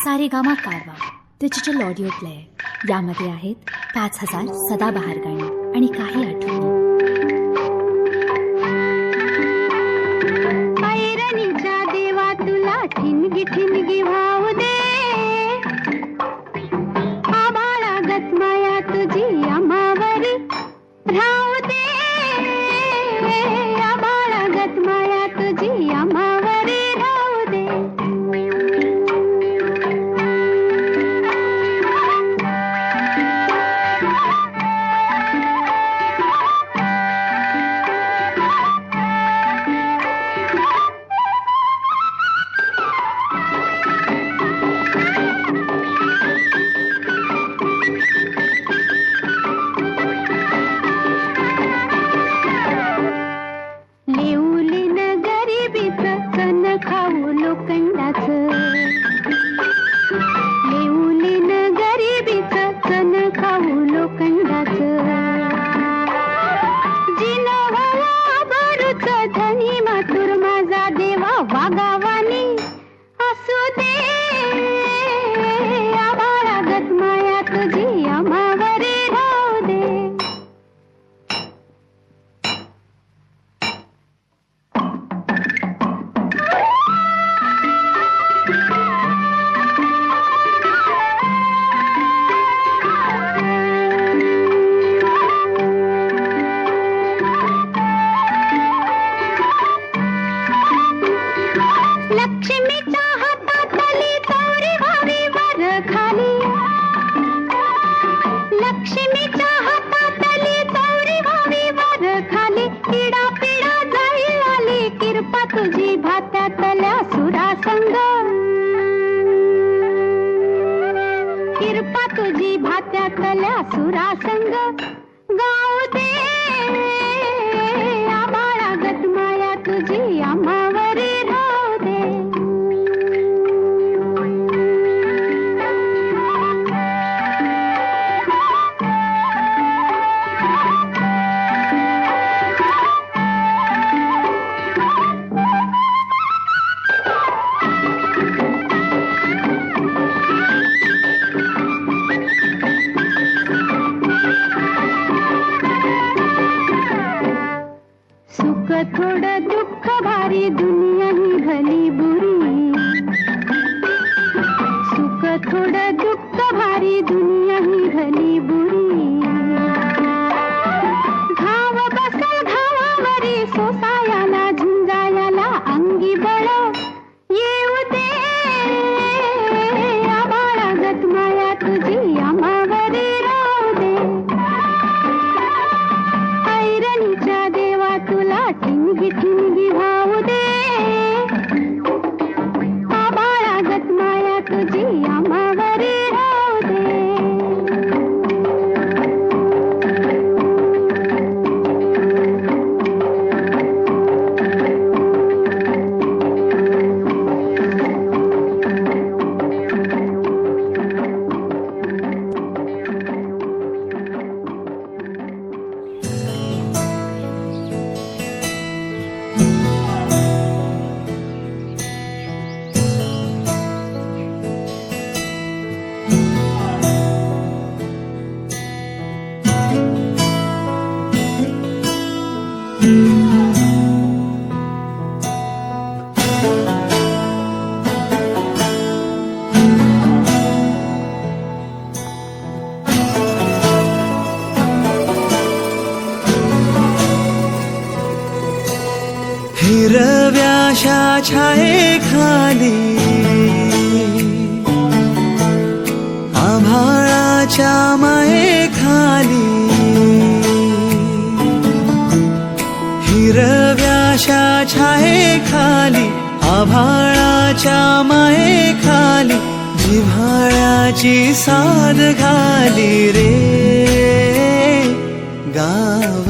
सारेगामा कारवा digital audio player यामध्ये आहेत पाच हजार सदाबहार गाणी आणि काही आठवणी. देवा तुला ठिणगी ठिणगी भाव सासुरा संग ಕೊಡ छाए खाली आभाळाच्या माये अशा छाये खाली आभाळाच्या माये खाली जिव्हाळ्याची साध घाली रे. गाव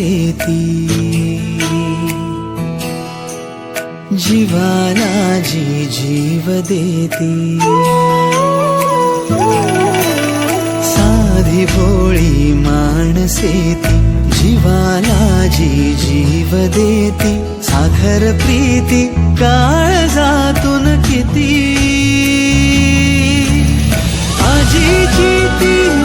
ती जीवाला जी जीव देती. साधी भोळी माणसे ती जीवाला जी जीव देती. साखर प्रीती काळजातून किती. आजीची ती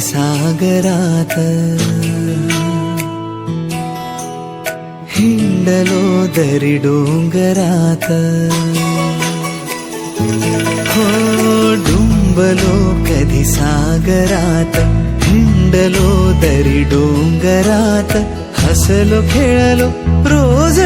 సాగరాత. హిండలో దరి డోంగరాత. డుంబలో కది సాగరాత. హిండలో దరి డోంగరాత. హసలు ఖేళలు రోజ